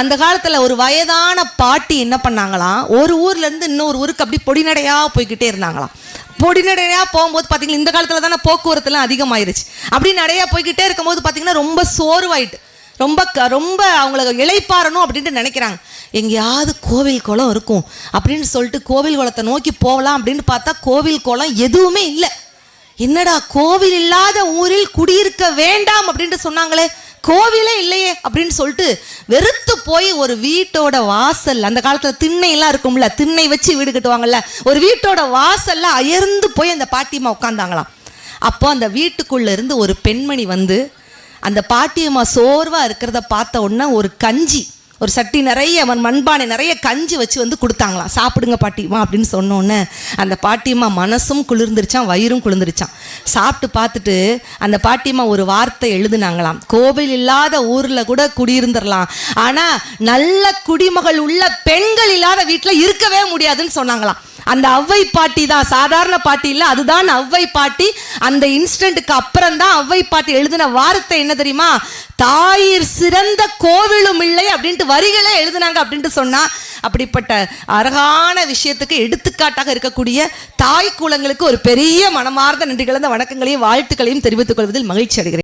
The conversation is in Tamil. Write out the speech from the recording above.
அந்த காலத்தில் ஒரு வயதான பாட்டி என்ன பண்ணாங்களாம் ஒரு ஊர்லேருந்து இன்னொரு ஊருக்கு அப்படி பொடிநடையாக போய்கிட்டே இருந்தாங்களாம். பொடிநடையாக போகும்போது பார்த்தீங்கன்னா இந்த காலத்தில் தானே போக்குவரத்துலாம் அதிகமாயிருச்சு. அப்படி நடையா போய்கிட்டே இருக்கும்போது பார்த்தீங்கன்னா ரொம்ப சோர்வாயிட்டு ரொம்ப க ரொம்ப அவங்களுக்கு இளைப்பாறணும் அப்படின்ட்டு நினைக்கிறாங்க. எங்கேயாவது கோவில் குளம் இருக்கும் அப்படின்னு சொல்லிட்டு கோவில் குளத்தை நோக்கி போகலாம் அப்படின்னு பார்த்தா கோவில் குளம் எதுவுமே இல்லை. என்னடா கோவில் இல்லாத ஊரில் குடியிருக்க வேண்டாம் அப்படின்ட்டு சொன்னாங்களே. கோவிலே இல்லையே அப்படின்னு சொல்லிட்டு வெறுத்து போய் ஒரு வீட்டோட வாசல் அந்த காலத்தில் திண்ணையெல்லாம் இருக்கும்ல திண்ணை வச்சு வீடு கட்டுவாங்கல்ல ஒரு வீட்டோட வாசல்ல அயர்ந்து போய் அந்த பாட்டியம்மா உட்காந்தாங்களாம் அப்போ அந்த வீட்டுக்குள்ள இருந்து ஒரு பெண்மணி வந்து அந்த பாட்டியம்மா சோர்வாக இருக்கிறத பார்த்த உடனே ஒரு கஞ்சி ஒரு சட்டி நிறைய அவன் மண்பானை நிறைய கஞ்சி வச்சு வந்து கொடுத்தாங்களாம். சாப்பிடுங்க பாட்டிம்மா அப்படின்னு சொன்னோன்னே அந்த பாட்டியம்மா மனசும் குளிர்ந்துருச்சான் வயிறும் குளிர்ந்துருச்சான் சாப்பிட்டு பார்த்துட்டு அந்த பாட்டியம்மா ஒரு வார்த்தை எழுதுனாங்களாம். கோவில் இல்லாத ஊரில் கூட குடியிருந்துடலாம் ஆனால் நல்ல குடிமகள் உள்ள பெண்கள் இல்லாத வீட்டில் இருக்கவே முடியாதுன்னு சொன்னாங்களாம். அந்த அவ்வை பாட்டி தான். சாதாரண பாட்டி இல்லை அதுதான் அவ்வை பாட்டி. அந்த இன்ஸ்டன்ட்டுக்கு அப்புறம் தான் அவ்வை பாட்டி எழுதின வார்த்தை என்ன தெரியுமா? தாயிர் சிறந்த கோவிலும் இல்லை அப்படின்ட்டு வரிகளே எழுதுனாங்க அப்படின்ட்டு சொன்னா அப்படிப்பட்ட அழகான விஷயத்துக்கு எடுத்துக்காட்டாக இருக்கக்கூடிய தாய் குலங்களுக்கு ஒரு பெரிய மனமார்ந்த நன்றி கலந்த வணக்கங்களையும் வாழ்த்துக்களையும் தெரிவித்துக் கொள்வதில் மகிழ்ச்சி அடைகிறேன்.